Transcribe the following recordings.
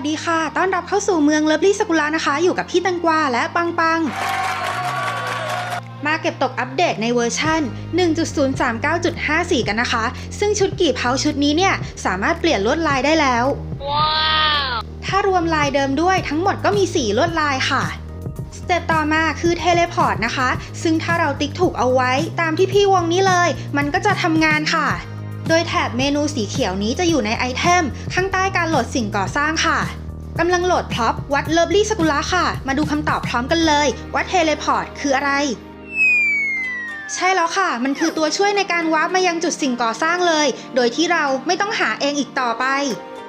วัสดีค่ะ ต้อนรับเข้าสู่เมืองเลิฟลี่สกุลานะคะ อยู่กับพี่ตังกวาและปังปัง มาเก็บตกอัปเดตในเวอร์ชัน1.039.54 กันนะคะ ซึ่งชุดกี่เพาชุดนี้เนี่ย สามารถเปลี่ยนลวดลายได้แล้วถ้ารวมลายเดิมด้วยทั้งหมดก็มี 4 ลวดลายค่ะสเต็ปต่อมาคือเทเลพอร์ตนะคะ ซึ่งถ้าเราติ๊กถูกเอาไว้ตามที่พี่วงนี้เลย มันก็จะทำงานค่ะ โดยแถบเมนูสีเขียวนี้จะอยู่ในไอเทม ข้างใต้การโหลดสิ่งก่อสร้างค่ะกำลังโหลดพร็อพวัดเลิฟลี่สกุละค่ะ มาดูคำตอบพร้อมกันเลยว่าเทเลพอร์ตคืออะไร ใช่แล้วค่ะ มันคือตัวช่วยในการวาร์ปมายังจุดสิ่งก่อสร้างเลย โดยที่เราไม่ต้องหาเองอีกต่อไป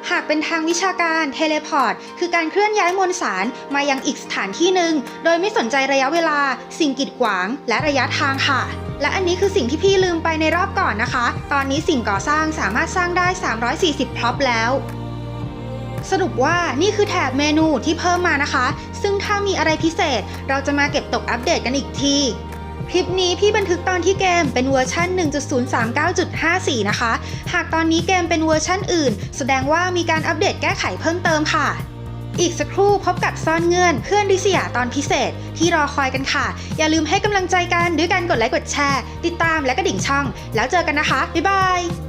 หากเป็นทางวิชาการเทเลพอร์ตคือการเคลื่อนย้ายมวลสารมายังอีกสถานที่หนึ่งโดยไม่สนใจระยะเวลา สิ่งกีดขวาง และระยะทางค่ะ และอันนี้คือสิ่งที่พี่ลืมไปในรอบก่อนนะคะ ตอนนี้สิ่งก่อสร้างสามารถสร้างได้ 340พร็อพแล้ว สรุปว่านี่คือแถบเมนูที่เพิ่มมานะคะ ซึ่งถ้ามีอะไรพิเศษ เราจะมาเก็บตกอัปเดตกันอีกทีคลิปนี้พี่บันทึกตอนที่เกมเป็นเวอร์ชัน1.039.54 นะคะ หากตอนนี้เกมเป็นเวอร์ชันอื่น แสดงว่ามีการอัปเดตแก้ไขเพิ่มเติมค่ะ อีกสักครู่พบกับซ่อนเงื่อนเพื่อนดิสยาตอนพิเศษ ที่รอคอยกันค่ะ อย่าลืมให้กำลังใจกันด้วยการกดไลค์กดแชร์ ติดตามและกระดิ่งช่อง แล้วเจอกันนะคะ บ๊ายบาย